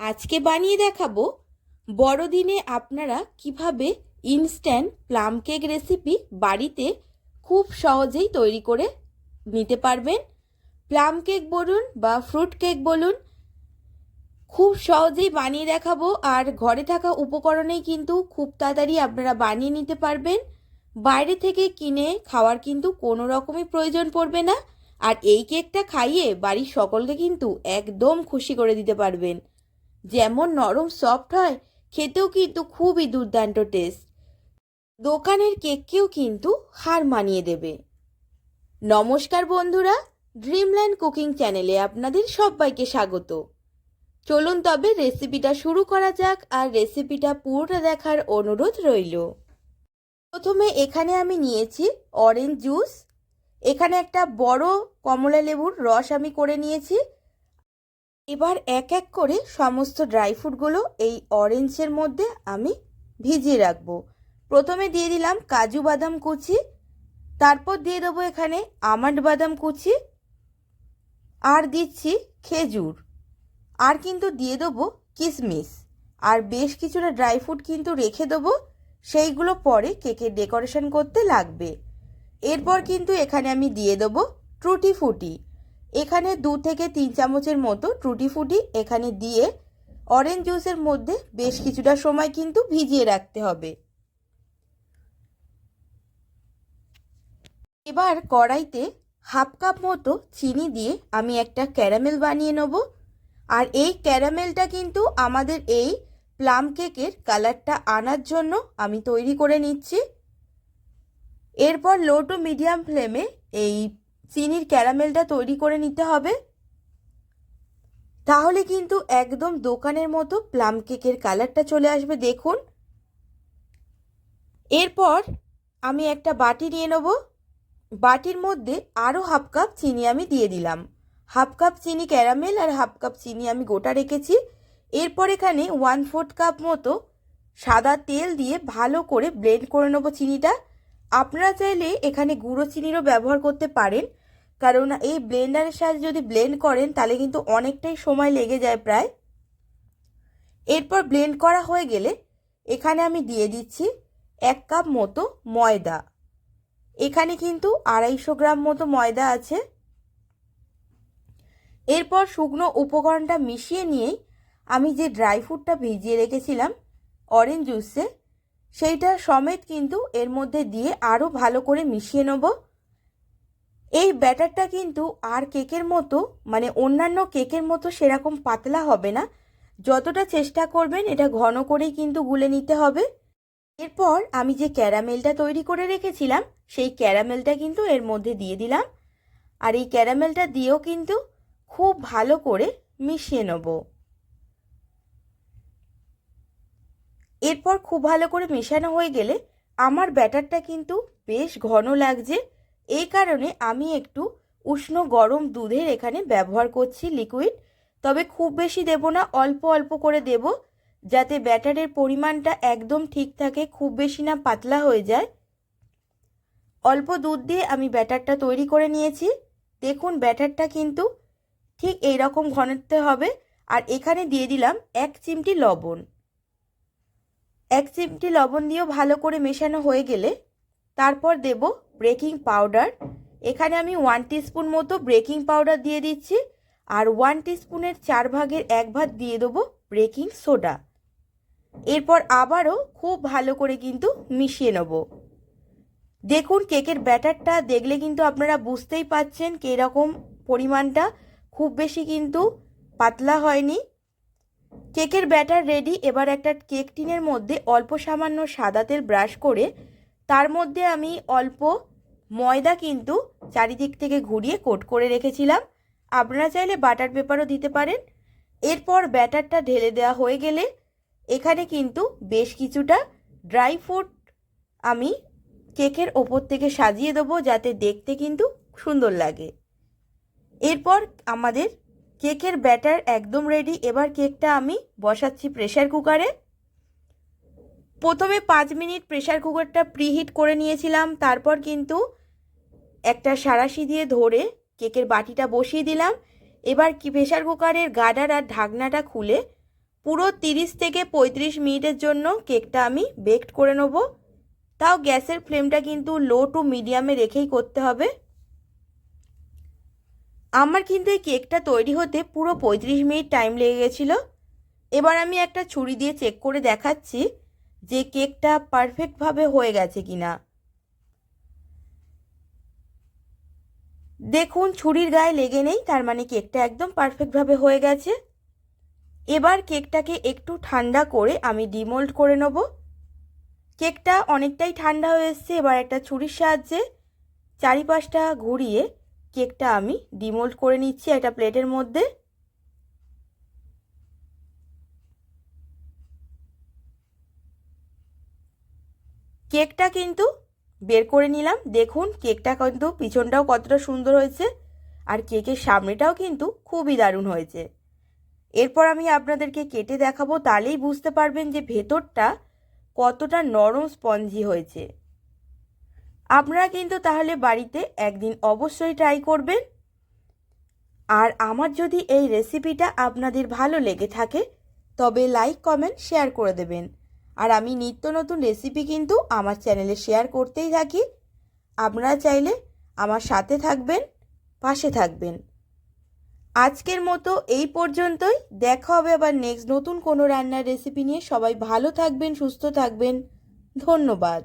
আজকে বানিয়ে দেখাবো। বড়দিনে আপনারা কীভাবে ইনস্ট্যান্ট প্লাম কেক রেসিপি বাড়িতে খুব সহজেই তৈরি করে নিতে পারবেন। প্লাম কেক বলুন বা ফ্রুট কেক বলুন, খুব সহজেই বানিয়ে দেখাবো। আর ঘরে থাকা উপকরণেই কিন্তু খুব তাড়াতাড়ি আপনারা বানিয়ে নিতে পারবেন। বাইরে থেকে কিনে খাওয়ার কিন্তু কোনো রকমই প্রয়োজন পড়বে না। আর এই কেকটা খাইয়ে বাড়ির সকলকে কিন্তু একদম খুশি করে দিতে পারবেন। যেমন নরম সফট হয়, খেতেও কিন্তু খুবই দুর্দান্ত টেস্ট দোকানের কেককেও কিন্তু হার মানিয়ে দেবে। নমস্কার বন্ধুরা ড্রিমল্যান্ড কুকিং চ্যানেলে আপনাদের সবাইকে স্বাগত। চলুন তবে রেসিপিটা শুরু করা যাক আর রেসিপিটা পুরোটা দেখার অনুরোধ রইল। প্রথমে এখানে আমি নিয়েছি অরেঞ্জ জুস এখানে একটা বড় কমলা লেবুর রস আমি করে নিয়েছি। এবার এক এক করে সমস্ত ড্রাই ফ্রুটগুলো এই অরেঞ্জের মধ্যে আমি ভিজিয়ে রাখব। প্রথমে দিয়ে দিলাম কাজু বাদাম কুচি, তারপর দিয়ে দেবো এখানে আমন্ড বাদাম কুচি, আর দিচ্ছি খেজুর। আর কিন্তু দিয়ে দেবো কিশমিশ আর বেশ কিছুটা ড্রাই ফ্রুট কিন্তু রেখে দেবো, সেইগুলো পরে কেকের ডেকোরেশন করতে লাগবে। এরপর কিন্তু এখানে আমি দিয়ে দেবো ট্রুটি ফুটি। এখানে দু থেকে তিন চামচের মতো ট্রুটি ফুটি এখানে দিয়ে অরেঞ্জ জুসের মধ্যে বেশ কিছুটা সময় কিন্তু ভিজিয়ে রাখতে হবে। এবার কড়াইতে হাফ কাপ মতো চিনি দিয়ে আমি একটা ক্যারামেল বানিয়ে নেব। আর এই ক্যারামেলটা কিন্তু আমাদের এই প্লাম কেকের কালারটা আনার জন্য আমি তৈরি করে নিচ্ছি। এরপর লো টু মিডিয়াম ফ্লেমে এই চিনির ক্যারামেলটা তৈরি করে নিতে হবে। তাহলে কিন্তু একদম দোকানের মতো প্লাম কেকের কালারটা চলে আসবে, দেখুন। এরপর আমি একটা বাটি নিয়ে নেব। বাটির মধ্যে আরও হাফ কাপ চিনি আমি দিয়ে দিলাম। হাফ কাপ চিনি ক্যারামেল আর হাফ কাপ চিনি আমি গোটা রেখেছি। এরপর এখানে ওয়ান ফোর্থ কাপ মতো সাদা তেল দিয়ে ভালো করে ব্লেন্ড করে নেব চিনিটা। আপনারা চাইলে এখানে গুঁড়ো চিনিরও ব্যবহার করতে পারেন। কারণ এই ব্লেন্ডারের সাহায্যে যদি ব্লেন্ড করেন, তাহলে কিন্তু অনেকটাই সময় লেগে যায় প্রায়। এরপর ব্লেন্ড করা হয়ে গেলে এখানে আমি দিয়ে দিচ্ছি এক কাপ মতো ময়দা। এখানে কিন্তু আড়াইশো গ্রাম মতো ময়দা আছে। এরপর শুকনো উপকরণটা মিশিয়ে নিয়েই আমি যে ড্রাই ফ্রুটটা ভিজিয়ে রেখেছিলাম অরেঞ্জ জুসে সেইটা সমেত কিন্তু এর মধ্যে দিয়ে আরও ভালো করে মিশিয়ে নেব। এই ব্যাটারটা কিন্তু আর কেকের মতো মানে অন্যান্য কেকের মতো সেরকম পাতলা হবে না। যতটা চেষ্টা করবেন, এটা ঘন করেই কিন্তু গুলে নিতে হবে। এরপর আমি যে ক্যারামেলটা তৈরি করে রেখেছিলাম, সেই ক্যারামেলটা কিন্তু এর মধ্যে দিয়ে দিলাম। আর এই ক্যারামেলটা দিয়েও কিন্তু খুব ভালো করে মিশিয়ে নেব। এরপর খুব ভালো করে মেশানো হয়ে গেলে আমার ব্যাটারটা কিন্তু বেশ ঘন লাগছে। এই কারণে আমি একটু উষ্ণ গরম দুধের এখানে ব্যবহার করছি লিকুইড তবে খুব বেশি দেব না, অল্প অল্প করে দেব যাতে ব্যাটারের পরিমাণটা একদম ঠিক থাকে, খুব বেশি না পাতলা হয়ে যায়। অল্প দুধ দিয়ে আমি ব্যাটারটা তৈরি করে নিয়েছি। দেখুন, ব্যাটারটা কিন্তু ঠিক এই রকম ঘনত্বে হবে। আর এখানে দিয়ে দিলাম এক চিমটি লবণ। এক চিমটি লবণ দিয়েও ভালো করে মেশানো হয়ে গেলে তারপর দেব বেকিং পাউডার। এখানে আমি ওয়ান টিস্পুন মতো বেকিং পাউডার দিয়ে দিচ্ছি আর ওয়ান টিস্পুনের চার ভাগের এক ভাগ দিয়ে দেবো বেকিং সোডা। এরপর আবারও খুব ভালো করে কিন্তু মিশিয়ে নেব। দেখুন কেকের ব্যাটারটা দেখলে কিন্তু আপনারা বুঝতেই পাচ্ছেন কীরকম পরিমাণটা। খুব বেশি কিন্তু পাতলা হয়নি। কেকের ব্যাটার রেডি। এবার একটা কেক টিনের মধ্যে অল্প সামান্য সাদা তেল ব্রাশ করে তার মধ্যে আমি অল্প ময়দা কিন্তু চারিদিক থেকে ঘুরিয়ে কোট করে রেখেছিলাম। আপনারা চাইলে বাটার পেপারও দিতে পারেন। এরপর ব্যাটারটা ঢেলে দেওয়া হয়ে গেলে এখানে কিন্তু বেশ কিছুটা ড্রাই ফ্রুট আমি কেকের ওপর থেকে সাজিয়ে দেবো যাতে দেখতে কিন্তু সুন্দর লাগে। এরপর আমাদের কেকের ব্যাটার একদম রেডি এবার কেকটা আমি বসাচ্ছি প্রেশার কুকারে প্রথমে পাঁচ মিনিট প্রেশার কুকারটা প্রিহিট করে নিয়েছিলাম, তারপর কিন্তু একটা সারাশি দিয়ে ধরে কেকের বাটিটা বসিয়ে দিলাম। এবার কি প্রেশার কুকারের গাডার আর ঢাকনাটা খুলে পুরো তিরিশ থেকে পঁয়ত্রিশ মিনিটের জন্য কেকটা আমি বেকড করে নেব। তাও গ্যাসের ফ্লেমটা কিন্তু লো টু মিডিয়ামে রেখেই করতে হবে। আমার কিন্তু এই কেকটা তৈরি হতে পুরো পঁয়ত্রিশ মিনিট টাইম লেগে গেছিল। এবার আমি একটা ছুরি দিয়ে চেক করে দেখাচ্ছি। যে কেকটা পারফেক্টভাবে হয়ে গেছে কিনা। দেখুন, ছুরির গায়ে লেগে নেই, তার মানে কেকটা একদম পারফেক্টভাবে হয়ে গেছে। এবার কেকটাকে একটু ঠান্ডা করে আমি ডিমোল্ড করে নেব। কেকটা অনেকটাই ঠান্ডা হয়ে এসছে, এবার একটা ছুরির সাহায্যে চারিপাশটা ঘুরিয়ে কেকটা আমি ডিমোল্ড করে নিচ্ছি একটা প্লেটের মধ্যে। কেকটা কিন্তু বের করে নিলাম। দেখুন, কেকটা কিন্তু পিছনটাও কতটা সুন্দর হয়েছে আর কেকের সামনেটাও কিন্তু খুবই দারুণ হয়েছে। এরপর আমি আপনাদেরকে কেটে দেখাবো, তাহলেই বুঝতে পারবেন যে ভেতরটা কতটা নরম স্পঞ্জি হয়েছে। আপনারা কিন্তু তাহলে বাড়িতে একদিন অবশ্যই ট্রাই করবেন। আর আমার যদি এই রেসিপিটা আপনাদের ভালো লেগে থাকে, তবে লাইক কমেন্ট শেয়ার করে দেবেন। আর আমি নিত্য নতুন রেসিপি কিন্তু আমার চ্যানেলে শেয়ার করতেই থাকি। আপনারা চাইলে আমার সাথে থাকবেন, পাশে থাকবেন। আজকের মতো এই পর্যন্তই। দেখা হবে আবার নেক্সট নতুন কোনো রান্নার রেসিপি নিয়ে। সবাই ভালো থাকবেন, সুস্থ থাকবেন। ধন্যবাদ।